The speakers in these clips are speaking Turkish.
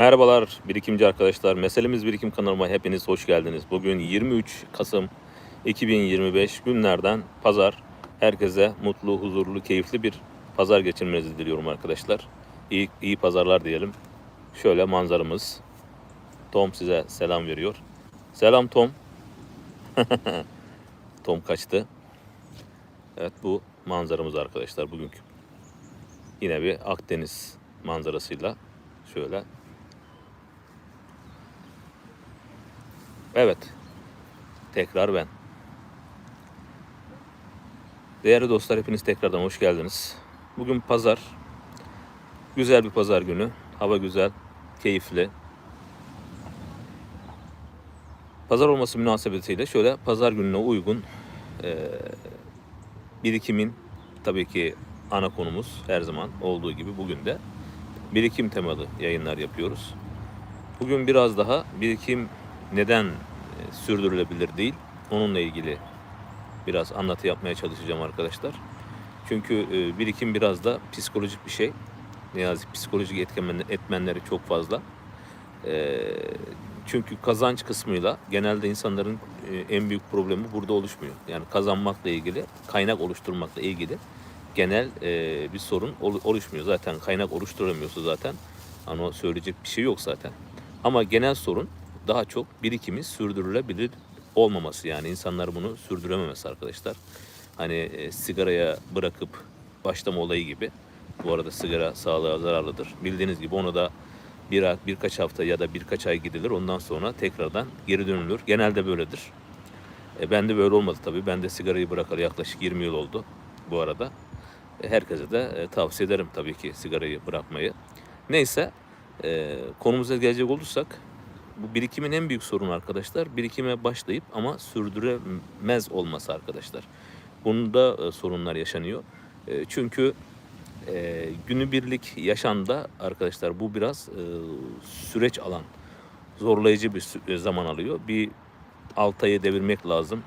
Merhabalar birikimci arkadaşlar. Meselemiz Birikim kanalıma hepiniz hoş geldiniz. Bugün 23 Kasım 2025 günlerden pazar. Herkese mutlu, huzurlu, keyifli bir pazar geçirmenizi diliyorum arkadaşlar. İyi, iyi pazarlar diyelim. Şöyle manzaramız. Tom size selam veriyor. Selam Tom. Tom kaçtı. Evet bu manzaramız arkadaşlar bugünkü. Yine bir Akdeniz manzarasıyla şöyle Evet. Tekrar ben. Değerli dostlar hepiniz tekrardan hoş geldiniz. Bugün pazar. Güzel bir pazar günü. Hava güzel, keyifli. Pazar olması münasebetiyle şöyle pazar gününe uygun eee, birikimin tabii ki ana konumuz her zaman olduğu gibi bugün de birikim temalı yayınlar yapıyoruz. Bugün biraz daha birikim neden e, sürdürülebilir değil onunla ilgili biraz anlatı yapmaya çalışacağım arkadaşlar. Çünkü e, birikim biraz da psikolojik bir şey. Ne yazık psikolojik etmenleri çok fazla. E, çünkü kazanç kısmıyla genelde insanların en büyük problemi burada oluşmuyor. Yani kazanmakla ilgili, kaynak oluşturmakla ilgili genel bir sorun ol- oluşmuyor. Zaten kaynak oluşturamıyorsa zaten hani o söyleyecek bir şey yok zaten. Ama genel sorun daha çok birikimi sürdürülebilir olmaması yani insanlar bunu sürdürememesi arkadaşlar. Hani e, sigaraya bırakıp başlama olayı gibi. Bu arada sigara sağlığa zararlıdır. Bildiğiniz gibi onu da bir, birkaç hafta ya da birkaç ay gidilir. Ondan sonra tekrardan geri dönülür. Genelde böyledir. E, ben de böyle olmadı tabii. Ben de sigarayı bırakalı yaklaşık 20 yıl oldu bu arada. E, herkese de e, tavsiye ederim tabii ki sigarayı bırakmayı. Neyse e, konumuza gelecek olursak bu birikimin en büyük sorunu arkadaşlar birikime başlayıp ama sürdüremez olması arkadaşlar. Bunda e, sorunlar yaşanıyor. E, çünkü e, günübirlik yaşamda arkadaşlar bu biraz e, süreç alan zorlayıcı bir e, zaman alıyor. Bir 6 ayı devirmek lazım.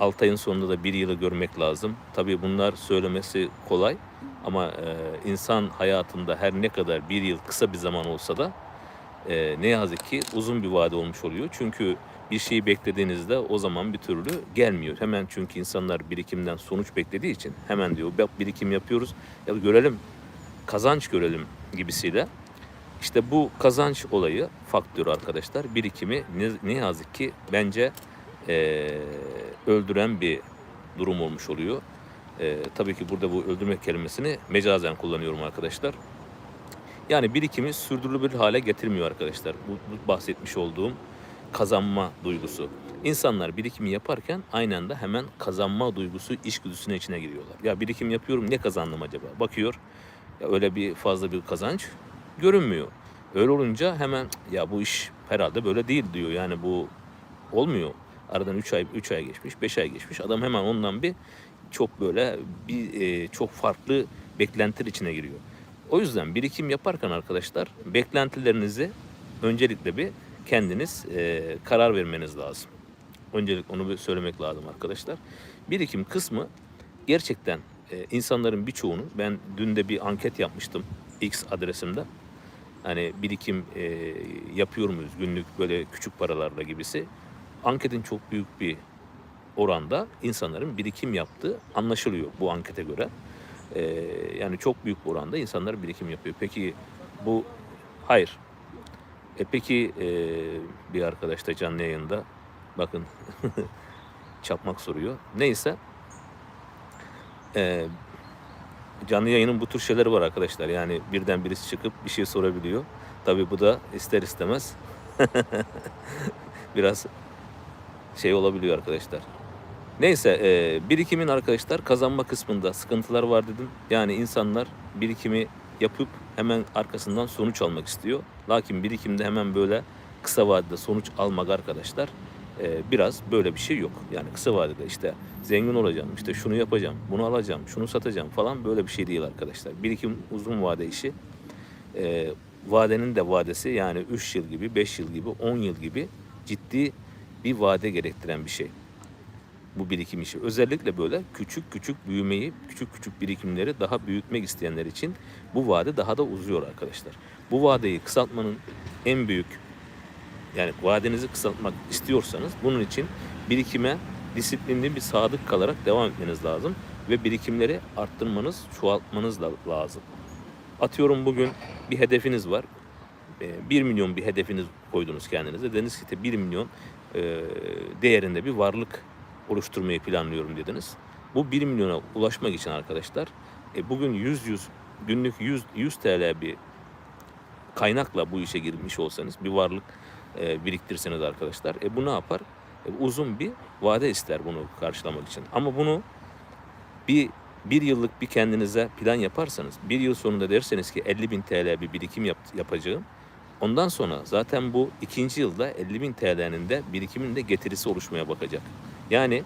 6 ayın sonunda da bir yılı görmek lazım. Tabii bunlar söylemesi kolay ama e, insan hayatında her ne kadar bir yıl kısa bir zaman olsa da e, ne yazık ki uzun bir vade olmuş oluyor. Çünkü bir şeyi beklediğinizde o zaman bir türlü gelmiyor. Hemen çünkü insanlar birikimden sonuç beklediği için hemen diyor birikim yapıyoruz ya görelim kazanç görelim gibisiyle. İşte bu kazanç olayı faktörü arkadaşlar birikimi ne, ne yazık ki bence e, öldüren bir durum olmuş oluyor. E, tabii ki burada bu öldürmek kelimesini mecazen kullanıyorum arkadaşlar. Yani birikimi sürdürülebilir hale getirmiyor arkadaşlar. Bu, bu bahsetmiş olduğum kazanma duygusu. İnsanlar birikimi yaparken aynı anda hemen kazanma duygusu içgüdüsüne içine giriyorlar. Ya birikim yapıyorum ne kazandım acaba? Bakıyor ya öyle bir fazla bir kazanç görünmüyor. Öyle olunca hemen ya bu iş herhalde böyle değil diyor. Yani bu olmuyor. Aradan 3 ay 3 ay geçmiş, 5 ay geçmiş. Adam hemen ondan bir çok böyle bir e, çok farklı beklentiler içine giriyor. O yüzden birikim yaparken arkadaşlar beklentilerinizi öncelikle bir kendiniz e, karar vermeniz lazım. Öncelik onu bir söylemek lazım arkadaşlar. Birikim kısmı gerçekten e, insanların birçoğunu ben dün de bir anket yapmıştım X adresimde. Hani birikim e, yapıyor muyuz günlük böyle küçük paralarla gibisi. Anketin çok büyük bir oranda insanların birikim yaptığı anlaşılıyor bu ankete göre. Ee, yani çok büyük bir oranda insanlar birikim yapıyor. Peki bu hayır. E peki e, bir arkadaş da canlı yayında bakın çapmak soruyor. Neyse e, canlı yayının bu tür şeyleri var arkadaşlar. Yani birden birisi çıkıp bir şey sorabiliyor. Tabii bu da ister istemez biraz şey olabiliyor arkadaşlar. Neyse e, birikimin arkadaşlar kazanma kısmında sıkıntılar var dedim. Yani insanlar birikimi yapıp hemen arkasından sonuç almak istiyor. Lakin birikimde hemen böyle kısa vadede sonuç almak arkadaşlar e, biraz böyle bir şey yok. Yani kısa vadede işte zengin olacağım, işte şunu yapacağım, bunu alacağım, şunu satacağım falan böyle bir şey değil arkadaşlar. Birikim uzun vade işi. E, vadenin de vadesi yani 3 yıl gibi, 5 yıl gibi, 10 yıl gibi ciddi bir vade gerektiren bir şey. Bu birikim işi. Özellikle böyle küçük küçük büyümeyi, küçük küçük birikimleri daha büyütmek isteyenler için bu vade daha da uzuyor arkadaşlar. Bu vadeyi kısaltmanın en büyük yani vadenizi kısaltmak istiyorsanız bunun için birikime disiplinli bir sadık kalarak devam etmeniz lazım ve birikimleri arttırmanız, çoğaltmanız da lazım. Atıyorum bugün bir hedefiniz var. 1 milyon bir hedefiniz koydunuz kendinize. Dediniz ki 1 milyon e, değerinde bir varlık oluşturmayı planlıyorum dediniz. Bu 1 milyona ulaşmak için arkadaşlar e, bugün 100 100 günlük 100 100 TL bir kaynakla bu işe girmiş olsanız bir varlık e, biriktirseniz arkadaşlar e, bu ne yapar? E, uzun bir vade ister bunu karşılamak için. Ama bunu bir bir yıllık bir kendinize plan yaparsanız bir yıl sonunda derseniz ki 50 bin TL bir birikim yap, yapacağım. Ondan sonra zaten bu ikinci yılda 50 bin TL'nin de birikimin de getirisi oluşmaya bakacak. Yani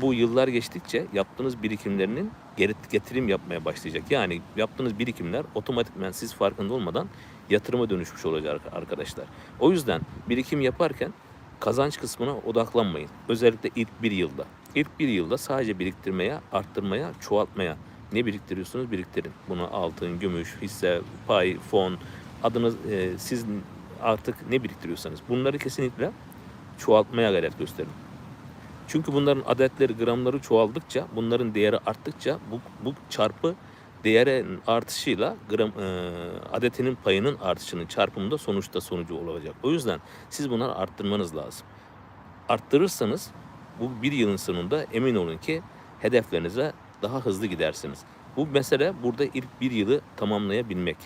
bu yıllar geçtikçe yaptığınız birikimlerinin geri getirim yapmaya başlayacak. Yani yaptığınız birikimler otomatikman siz farkında olmadan yatırıma dönüşmüş olacak arkadaşlar. O yüzden birikim yaparken kazanç kısmına odaklanmayın. Özellikle ilk bir yılda. İlk bir yılda sadece biriktirmeye, arttırmaya, çoğaltmaya ne biriktiriyorsunuz biriktirin. Bunu altın, gümüş, hisse, pay, fon adınız e, siz artık ne biriktiriyorsanız bunları kesinlikle çoğaltmaya gayret gösterin. Çünkü bunların adetleri, gramları çoğaldıkça, bunların değeri arttıkça bu, bu çarpı değerin artışıyla gram, e, adetinin payının artışının çarpımında sonuçta sonucu olacak. O yüzden siz bunları arttırmanız lazım. Arttırırsanız bu bir yılın sonunda emin olun ki hedeflerinize daha hızlı gidersiniz. Bu mesele burada ilk bir yılı tamamlayabilmek.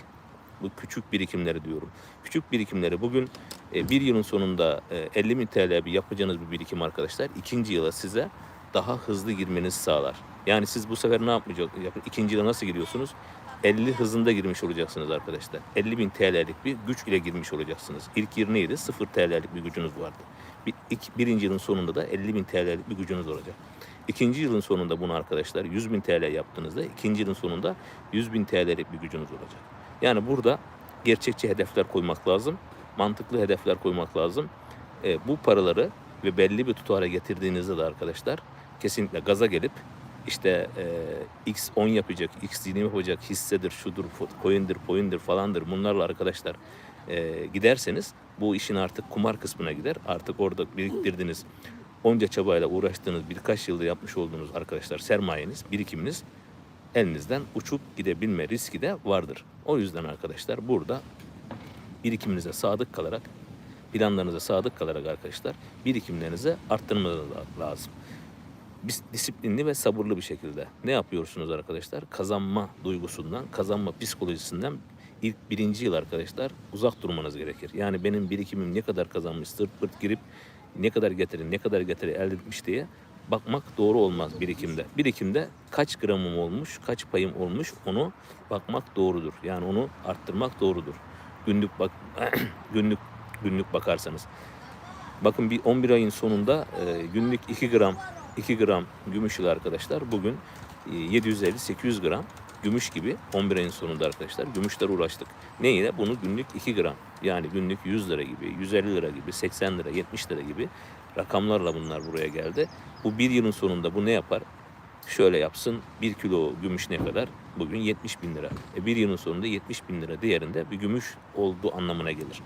Bu küçük birikimleri diyorum. Küçük birikimleri bugün e, bir yılın sonunda e, 50 bin TL bir yapacağınız bir birikim arkadaşlar ikinci yıla size daha hızlı girmenizi sağlar. Yani siz bu sefer ne yapmayacak? yap- İkinci yıla nasıl giriyorsunuz? 50 hızında girmiş olacaksınız arkadaşlar. 50 bin TL'lik bir güç ile girmiş olacaksınız. İlk yıl neydi? 0 TL'lik bir gücünüz vardı. Bir, ilk, birinci yılın sonunda da 50 bin TL'lik bir gücünüz olacak. İkinci yılın sonunda bunu arkadaşlar 100 bin TL yaptığınızda ikinci yılın sonunda 100 bin TL'lik bir gücünüz olacak. Yani burada gerçekçi hedefler koymak lazım. Mantıklı hedefler koymak lazım. E, bu paraları ve belli bir tutara getirdiğinizde de arkadaşlar kesinlikle gaza gelip işte e, X 10 yapacak, X 20 yapacak, hissedir, şudur, coin'dir, coin'dir falandır bunlarla arkadaşlar e, giderseniz bu işin artık kumar kısmına gider. Artık orada biriktirdiğiniz onca çabayla uğraştığınız birkaç yılda yapmış olduğunuz arkadaşlar sermayeniz, birikiminiz elinizden uçup gidebilme riski de vardır. O yüzden arkadaşlar burada birikiminize sadık kalarak, planlarınıza sadık kalarak arkadaşlar birikimlerinizi arttırmanız lazım. Biz disiplinli ve sabırlı bir şekilde ne yapıyorsunuz arkadaşlar? Kazanma duygusundan, kazanma psikolojisinden ilk birinci yıl arkadaşlar uzak durmanız gerekir. Yani benim birikimim ne kadar kazanmış, sırt pırt girip ne kadar getiri, ne kadar getiri elde etmiş diye bakmak doğru olmaz birikimde. Birikimde kaç gramım olmuş, kaç payım olmuş onu bakmak doğrudur. Yani onu arttırmak doğrudur. Günlük bak günlük günlük bakarsanız. Bakın bir 11 ayın sonunda e, günlük 2 gram 2 gram gümüş arkadaşlar bugün e, 750-800 gram gümüş gibi 11 ayın sonunda arkadaşlar gümüşlere ulaştık. Ne ile? Bunu günlük 2 gram yani günlük 100 lira gibi, 150 lira gibi, 80 lira, 70 lira gibi rakamlarla bunlar buraya geldi. Bu bir yılın sonunda bu ne yapar? Şöyle yapsın 1 kilo gümüş ne kadar? Bugün 70 bin lira. E bir yılın sonunda 70 bin lira değerinde bir gümüş olduğu anlamına gelir.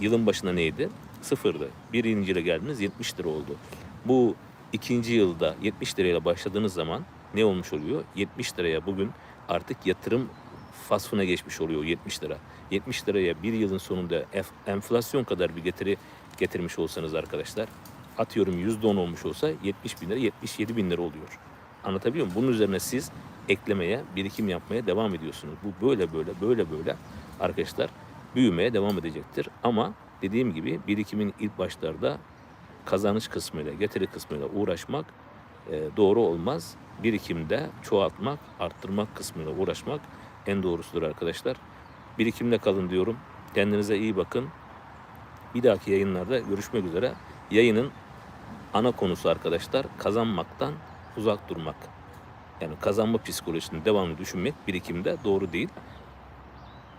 Yılın başında neydi? Sıfırdı. Birinci yıla geldiniz 70 lira oldu. Bu ikinci yılda 70 lirayla başladığınız zaman ne olmuş oluyor? 70 liraya bugün artık yatırım fasfına geçmiş oluyor 70 lira. 70 liraya bir yılın sonunda enflasyon kadar bir getiri getirmiş olsanız arkadaşlar atıyorum %10 olmuş olsa 70 bin lira 77 bin lira oluyor. Anlatabiliyor muyum? Bunun üzerine siz eklemeye, birikim yapmaya devam ediyorsunuz. Bu böyle böyle böyle böyle arkadaşlar büyümeye devam edecektir. Ama dediğim gibi birikimin ilk başlarda kazanış kısmıyla, getiri kısmıyla uğraşmak e, doğru olmaz. Birikimde çoğaltmak, arttırmak kısmıyla uğraşmak en doğrusudur arkadaşlar. Birikimle kalın diyorum. Kendinize iyi bakın. Bir dahaki yayınlarda görüşmek üzere. Yayının ana konusu arkadaşlar kazanmaktan uzak durmak. Yani kazanma psikolojisini devamlı düşünmek birikimde doğru değil.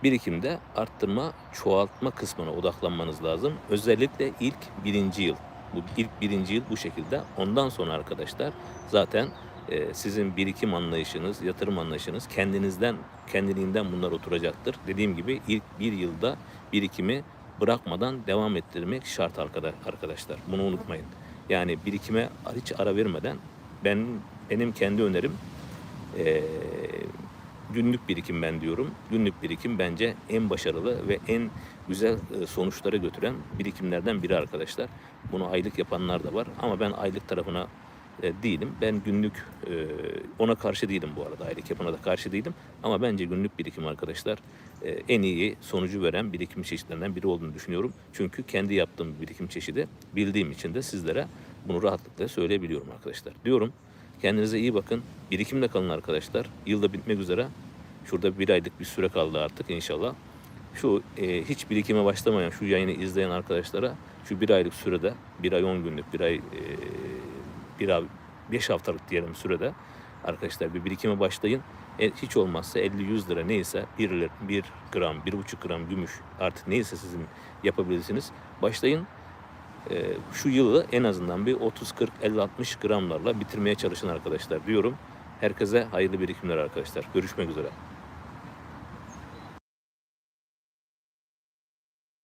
Birikimde arttırma, çoğaltma kısmına odaklanmanız lazım. Özellikle ilk birinci yıl. Bu ilk birinci yıl bu şekilde. Ondan sonra arkadaşlar zaten e, sizin birikim anlayışınız, yatırım anlayışınız kendinizden, kendiliğinden bunlar oturacaktır. Dediğim gibi ilk bir yılda birikimi bırakmadan devam ettirmek şart arkada- arkadaşlar. Bunu unutmayın. Yani birikime hiç ara vermeden ben benim kendi önerim e, günlük birikim ben diyorum. Günlük birikim bence en başarılı ve en güzel e, sonuçlara götüren birikimlerden biri arkadaşlar. Bunu aylık yapanlar da var ama ben aylık tarafına e, değilim. Ben günlük e, ona karşı değilim bu arada. Aylık yapana da karşı değilim. Ama bence günlük birikim arkadaşlar e, en iyi sonucu veren birikim çeşitlerinden biri olduğunu düşünüyorum. Çünkü kendi yaptığım bir birikim çeşidi bildiğim için de sizlere bunu rahatlıkla söyleyebiliyorum arkadaşlar. Diyorum kendinize iyi bakın. Birikimle kalın arkadaşlar. Yılda bitmek üzere. Şurada bir aylık bir süre kaldı artık inşallah. Şu e, hiç birikime başlamayan, şu yayını izleyen arkadaşlara şu bir aylık sürede, bir ay on günlük, bir ay e, bir ay beş haftalık diyelim sürede arkadaşlar bir birikime başlayın. E, hiç olmazsa 50-100 lira neyse 1, lir- 1 gram, 1,5 gram gümüş artık neyse sizin yapabilirsiniz. Başlayın. E, şu yılı en azından bir 30, 40, 50, 60 gramlarla bitirmeye çalışın arkadaşlar diyorum. Herkese hayırlı birikimler arkadaşlar. Görüşmek üzere.